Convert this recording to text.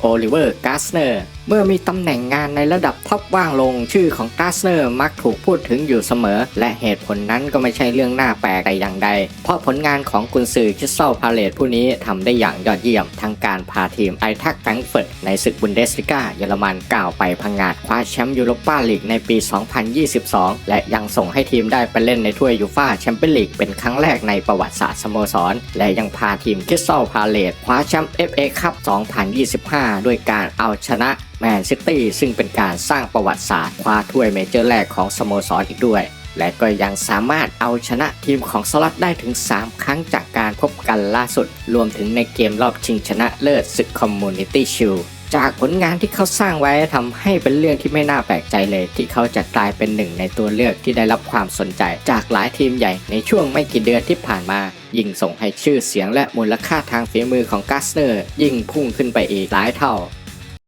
โอลิเวอร์กาสเนอร์ เมื่อมีตำแหน่งงานในระดับท็อปว่างลง ชื่อของกาสเนอร์มักถูกพูดถึงอยู่เสมอ และเหตุผลนั้นก็ไม่ใช่เรื่องน่าแปลกแต่อย่างใด เพราะผลงานของกุนซือคิสเซลพาเลตผู้นี้ทำได้อย่างยอดเยี่ยม ทั้งการพาทีมไอทักแฟรงเฟิร์ตในศึกบุนเดสลิกาเยอรมันก้าวไปพังงาดคว้าแชมป์ยูโรปาลีกในปี 2022 และยังส่งให้ทีมได้ไปเล่นในถ้วยยูฟ่าแชมเปี้ยนลีกเป็นครั้งแรกในประวัติศาสตร์สโมสร และยังพาทีมคิสเซลพาเลตคว้าแชมป์ FA คัพ2025 ด้วยการเอาชนะแมนซิตี้ซึ่งเป็นการสร้างประวัติศาสตร์คว้าถ้วยเมเจอร์แรกของสโมสรอีกด้วย และก็ยังสามารถเอาชนะทีมของสลัดได้ถึง 3 ครั้งจากการพบกันล่าสุด รวมถึงในเกมรอบชิงชนะเลิศศึกคอมมูนิตี้ชิลจากผลงานที่เขาสร้างไว้ทำให้เป็นเรื่องที่ไม่น่าแปลกใจเลยที่เขาจะกลายเป็นหนึ่งในตัวเลือกที่ได้รับความสนใจ จากหลายทีมใหญ่ในช่วงไม่กี่เดือนที่ผ่านมา ยิ่งส่งให้ชื่อเสียงและมูลค่าทางฝีมือของกัสเนอร์ ยิ่งพุ่งขึ้นไปอีกหลายเท่า